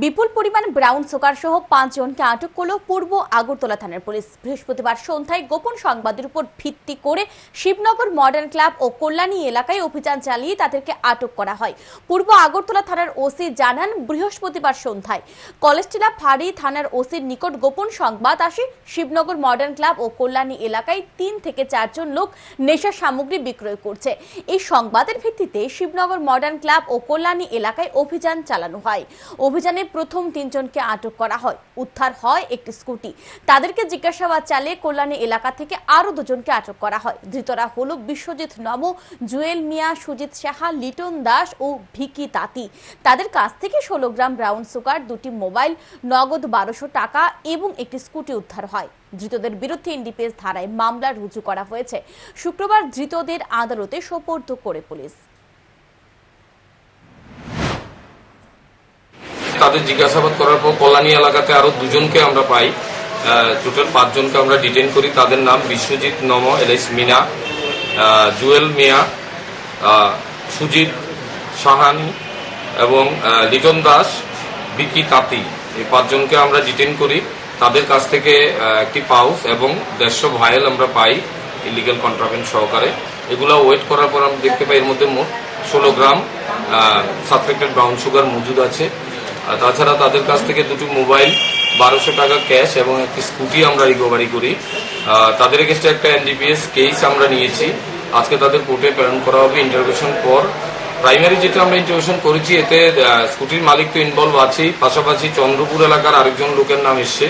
বিপুল পরিমাণ brown sugar সহ পাঁচজনকে আটক করল পূর্ব আগরতলা থানার পুলিশ। বৃহস্পতিবার সন্ধ্যায় গোপন সংবাদের উপর ভিত্তি করে শিবনগর মডার্ন ক্লাব ও কল্যাণী এলাকায় অভিযান চালিয়ে তাদেরকে আটক করা হয়। পূর্ব আগরতলা থানার ওসি জানান, বৃহস্পতিবার সন্ধ্যায় কলেজটিলা ফাঁড়ি থানার ওসির নিকট গোপন সংবাদ আসে, শিবনগর মডার্ন ক্লাব ও কল্যাণী এলাকায় তিন থেকে চারজন লোক নেশা সামগ্রী বিক্রয় করছে। এই সংবাদের ভিত্তিতে শিবনগর মডার্ন ক্লাব ও কল্যাণী এলাকায় অভিযান চালানো হয়। অভিযানে প্রথম তিনজনকে আটক করা হয়। উদ্ধার হয় একটি স্কুটি। তাদেরকে জিজ্ঞাসাবাদ চালিয়ে কল্যাণী এলাকা থেকে আরও দুজনকে আটক করা হয়। ধৃতরা হলো বিশ্বজিৎ নব জুয়েল মিয়া, সুজিত সাহা, লিটন দাস ও ভিকি তাঁতি। তাদের কাছ থেকে ষোলো গ্রাম ব্রাউন সুগার, দুটি মোবাইল, নগদ বারোশো টাকা এবং একটি স্কুটি উদ্ধার হয়। ধৃতদের বিরুদ্ধে এনডিপিএস ধারায় মামলা রুজু করা হয়েছে। শুক্রবার ধৃতদের আদালতে সোপর্দ করে পুলিশ। তাদের জিজ্ঞাসাবাদ করার পর কল্যাণী এলাকাতে আরও দুজনকে আমরা পাই। টোটাল পাঁচজনকে আমরা ডিটেন করি। তাদের নাম বিশ্বজিৎ নম, এলএস মিনা জুয়েল মিয়া সুজিত সাহানি এবং লিটন দাস বিকি তাঁতি। এই পাঁচজনকে আমরা ডিটেন করি। তাদের কাছ থেকে একটি পাউস এবং দেড়শো ভাইল আমরা পাই ইলিগাল কন্ট্রাভেন্ট সহকারে। এগুলো ওয়েট করার পর আমরা দেখতে পাই এর মধ্যে মোট ষোলো গ্রাম সাসপেক্টেড ব্রাউন সুগার মজুদ আছে। আর তাছাড়া তাদের কাছ থেকে দুটো মোবাইল, বারোশো টাকা ক্যাশ এবং একটি স্কুটি আমরা রিকভারি করি। তাদের এগেস্টে একটা এনডিপিএস কেস আমরা নিয়েছি। আজকে তাদের কোর্টে প্রেরণ করা হবে ইন্টারভিউশন পর। প্রাইমারি যেটা আমরা ইন্টারভিউশন করেছি, এতে স্কুটির মালিক তো ইনভলভ আছেই। পাশাপাশি চন্দ্রপুর এলাকার আরেকজন লোকের নাম এসছে।